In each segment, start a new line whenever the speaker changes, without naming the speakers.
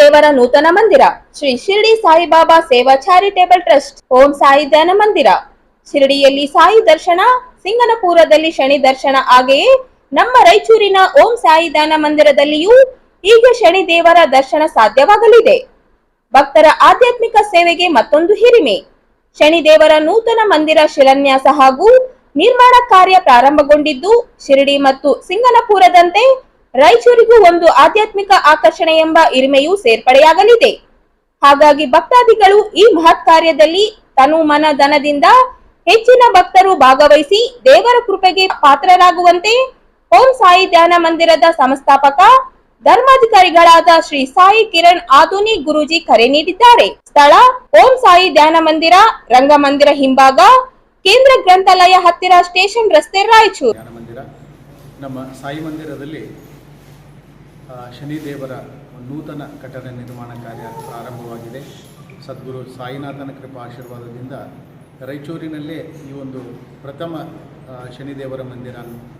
ದೇವರ ನೂತನ ಮಂದಿರ. ಶ್ರೀ ಶಿರಡಿ ಸಾಯಿಬಾಬಾ ಸೇವಾ ಚಾರಿಟೇಬಲ್ ಟ್ರಸ್ಟ್, ಓಂ ಸಾಯಿ ಧ್ಯಾನ ಮಂದಿರ. ಶಿರಡಿಯಲ್ಲಿ ಸಾಯಿ ದರ್ಶನ, ಸಿಂಗನಪುರದಲ್ಲಿ ಶನಿ ದರ್ಶನ ಹಾಗೆಯೇ ನಮ್ಮ ರಾಯಚೂರಿನ ಓಂ ಸಾಯಿ ಧ್ಯಾನ ಮಂದಿರದಲ್ಲಿಯೂ ಈಗ ಶನಿ ದೇವರ ದರ್ಶನ ಸಾಧ್ಯವಾಗಲಿದೆ. ಭಕ್ತರ ಆಧ್ಯಾತ್ಮಿಕ ಸೇವೆಗೆ ಮತ್ತೊಂದು ಹಿರಿಮೆ. ಶನಿ ದೇವರ ನೂತನ ಮಂದಿರ ಶಿಲಾನ್ಯಾಸ ಹಾಗೂ ನಿರ್ಮಾಣ ಕಾರ್ಯ ಪ್ರಾರಂಭಗೊಂಡಿದ್ದು ಶಿರಡಿ ಮತ್ತು ಸಿಂಗನಪುರದಂತೆ ರಾಯಚೂರಿಗೂ ಒಂದು ಆಧ್ಯಾತ್ಮಿಕ ಆಕರ್ಷಣೆ ಎಂಬ ಹಿರಿಮೆಯೂ ಸೇರ್ಪಡೆಯಾಗಲಿದೆ. ಹಾಗಾಗಿ ಭಕ್ತಾದಿಗಳು ಈ ಮಹತ್ ಕಾರ್ಯದಲ್ಲಿ ತನು ಮನ ಧನದಿಂದ ಹೆಚ್ಚಿನ ಭಕ್ತರು ಭಾಗವಹಿಸಿ ದೇವರ ಕೃಪೆಗೆ ಪಾತ್ರರಾಗುವಂತೆ ಓಂ ಸಾಯಿ ಧ್ಯಾನ ಮಂದಿರದ ಸಂಸ್ಥಾಪಕ, ಧರ್ಮಾಧಿಕಾರಿಗಳಾದ ಶ್ರೀ ಸಾಯಿ ಕಿರಣ್ ಆಧುನಿ ಗುರುಜಿ ಕರೆ ನೀಡಿದ್ದಾರೆ. ಸ್ಥಳ ಓಂ ಸಾಯಿ ಧ್ಯಾನ ಮಂದಿರ, ರಂಗಮಂದಿರ ಹಿಂಭಾಗ, ಕೇಂದ್ರ ಗ್ರಂಥಾಲಯ ಹತ್ತಿರ ಸ್ಟೇಷನ್ ರಸ್ತೆ ರಾಯಚೂರು.
ನಮ್ಮ ಸಾಯಿ ಮಂದಿರದಲ್ಲಿ ಶನಿದೇವರ ನೂತನ ಕಟ್ಟಡ ನಿರ್ಮಾಣ ಕಾರ್ಯ ಪ್ರಾರಂಭವಾಗಿದೆ. ಸದ್ಗುರು ಸಾಯಿನಾಥನ ಕೃಪಾ ಆಶೀರ್ವಾದದಿಂದ ರಾಯಚೂರಿನಲ್ಲೇ ಈ ಒಂದು ಪ್ರಥಮ ಶನಿದೇವರ ಮಂದಿರ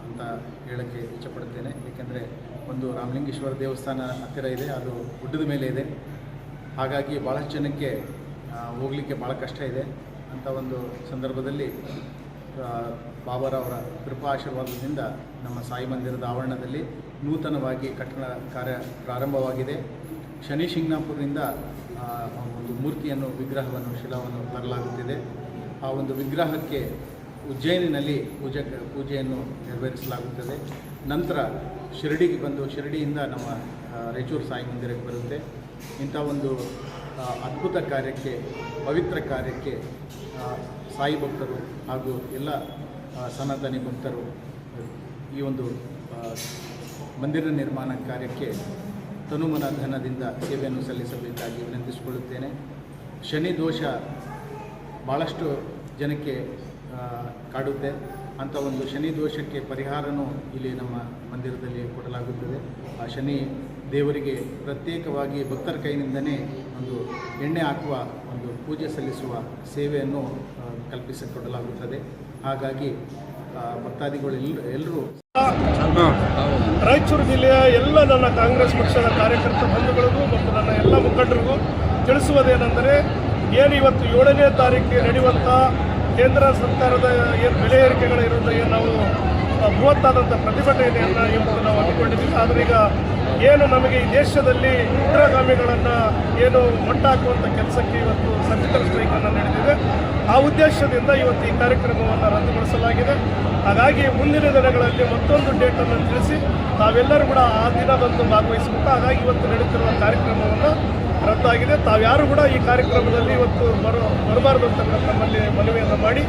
ಅಂತ ಹೇಳೋಕ್ಕೆ ಇಚ್ಛಪಡುತ್ತೇನೆ. ಏಕೆಂದರೆ ಒಂದು ರಾಮಲಿಂಗೇಶ್ವರ ದೇವಸ್ಥಾನ ಹತ್ತಿರ ಇದೆ, ಅದು ಗುಡ್ಡದ ಮೇಲೆ ಇದೆ. ಹಾಗಾಗಿ ಭಾಳಷ್ಟು ಜನಕ್ಕೆ ಹೋಗಲಿಕ್ಕೆ ಭಾಳ ಕಷ್ಟ ಇದೆ. ಅಂಥ ಒಂದು ಸಂದರ್ಭದಲ್ಲಿ ಬಾಬಾರವರ ಕೃಪಾಶೀರ್ವಾದದಿಂದ ನಮ್ಮ ಸಾಯಿ ಮಂದಿರದ ಆವರಣದಲ್ಲಿ ನೂತನವಾಗಿ ಕಟ್ಟಡ ಕಾರ್ಯ ಪ್ರಾರಂಭವಾಗಿದೆ. ಶನಿ ಶಿಂಗ್ನಾಪುರದಿಂದ ಒಂದು ಮೂರ್ತಿಯನ್ನು, ವಿಗ್ರಹವನ್ನು, ಶಿಲಾವನ್ನು ತರಲಾಗುತ್ತಿದೆ. ಆ ಒಂದು ವಿಗ್ರಹಕ್ಕೆ ಉಜ್ಜಯಿನಿನಲ್ಲಿ ಪೂಜೆ, ಪೂಜೆಯನ್ನು ನೆರವೇರಿಸಲಾಗುತ್ತದೆ. ನಂತರ ಶಿರಡಿಗೆ ಬಂದು, ಶಿರಡಿಯಿಂದ ನಮ್ಮ ರಾಯಚೂರು ಸಾಯಿ ಮಂದಿರಕ್ಕೆ ಬರುತ್ತೆ. ಇಂಥ ಒಂದು ಅದ್ಭುತ ಕಾರ್ಯಕ್ಕೆ, ಪವಿತ್ರ ಕಾರ್ಯಕ್ಕೆ ಸಾಯಿ ಭಕ್ತರು ಹಾಗೂ ಎಲ್ಲ ಸನಾತನಿ ಭಕ್ತರು, ಈ ಒಂದು ಮಂದಿರ ನಿರ್ಮಾಣ ಕಾರ್ಯಕ್ಕೆ ತನುಮನ ಧನದಿಂದ ಸೇವೆಯನ್ನು ಸಲ್ಲಿಸಬೇಕಾಗಿ ವಿನಂತಿಸಿಕೊಳ್ಳುತ್ತೇನೆ. ಶನಿ ದೋಷ ಭಾಳಷ್ಟು ಜನಕ್ಕೆ ಕಾಡುತ್ತೆ. ಅಂಥ ಒಂದು ಶನಿ ದೋಷಕ್ಕೆ ಪರಿಹಾರನೂ ಇಲ್ಲಿ ನಮ್ಮ ಮಂದಿರದಲ್ಲಿ ಕೊಡಲಾಗುತ್ತದೆ. ಆ ಶನಿ ದೇವರಿಗೆ ಪ್ರತ್ಯೇಕವಾಗಿ ಭಕ್ತರ ಕೈನಿಂದನೇ ಒಂದು ಎಣ್ಣೆ ಹಾಕುವ ಒಂದು ಪೂಜೆ ಸಲ್ಲಿಸುವ ಸೇವೆಯನ್ನು ಕಲ್ಪಿಸಿಕೊಡಲಾಗುತ್ತದೆ. ಹಾಗಾಗಿ ಭಕ್ತಾದಿಗಳು ಎಲ್ಲ ಎಲ್ಲರೂ
ರಾಯಚೂರು ಜಿಲ್ಲೆಯ ಎಲ್ಲ ನನ್ನ ಕಾಂಗ್ರೆಸ್ ಪಕ್ಷದ ಕಾರ್ಯಕರ್ತ ಬಂಧುಗಳಿಗೂ ಮತ್ತು ನನ್ನ ಎಲ್ಲ ಮುಖಂಡರಿಗೂ ತಿಳಿಸುವುದೇನೆಂದರೆ, ಏನು ಇವತ್ತು ಏಳನೇ ತಾರೀಕಿಗೆ ನಡೆಯುವಂಥ ಕೇಂದ್ರ ಸರ್ಕಾರದ ಏನು ಬೆಲೆ ಏರಿಕೆಗಳ ಏನು ನಾವು ಬೃಹತ್ತಾದಂಥ ಪ್ರತಿಭಟನೆಯನ್ನು ಇವತ್ತು ನಾವು ಹಮ್ಮಿಕೊಂಡಿದ್ದೀವಿ ಆದರೆ ಈಗ ಏನು ನಮಗೆ ಈ ದೇಶದಲ್ಲಿ ಉಗ್ರಗಾಮಿಗಳನ್ನು ಏನು ಮಟ್ಟಾಕುವಂಥ ಕೆಲಸಕ್ಕೆ ಇವತ್ತು ಸರ್ಜಿಕಲ್ ಸ್ಟ್ರೈಕನ್ನು ನಡೆದಿದೆ ಆ ಉದ್ದೇಶದಿಂದ ಇವತ್ತು ಈ ಕಾರ್ಯಕ್ರಮವನ್ನು ರದ್ದುಗೊಳಿಸಲಾಗಿದೆ. ಹಾಗಾಗಿ ಮುಂದಿನ ದಿನಗಳಲ್ಲಿ ಮತ್ತೊಂದು ಡೇಟನ್ನು ತಿಳಿಸಿ ತಾವೆಲ್ಲರೂ ಕೂಡ ಆ ದಿನದಂದು ಭಾಗವಹಿಸಬೇಕು. ಹಾಗಾಗಿ ಇವತ್ತು ನಡೆಯುತ್ತಿರುವ ಕಾರ್ಯಕ್ರಮವನ್ನು ರದ್ದಾಗಿದೆ. ತಾವ್ಯಾರು ಕೂಡ ಈ ಕಾರ್ಯಕ್ರಮದಲ್ಲಿ ಇವತ್ತು ಬರೋ ಬರಬಾರದು ಅಂತ ನಮ್ಮಲ್ಲಿ ಮನವಿಯನ್ನು ಮಾಡಿ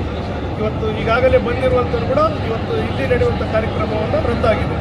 ಇವತ್ತು ಈಗಾಗಲೇ ಬಂದಿರುವಂಥದ್ದು ಕೂಡ ಇವತ್ತು ಇಲ್ಲಿ ನಡೆಯುವಂಥ ಕಾರ್ಯಕ್ರಮವನ್ನು ರದ್ದಾಗಿದೆ.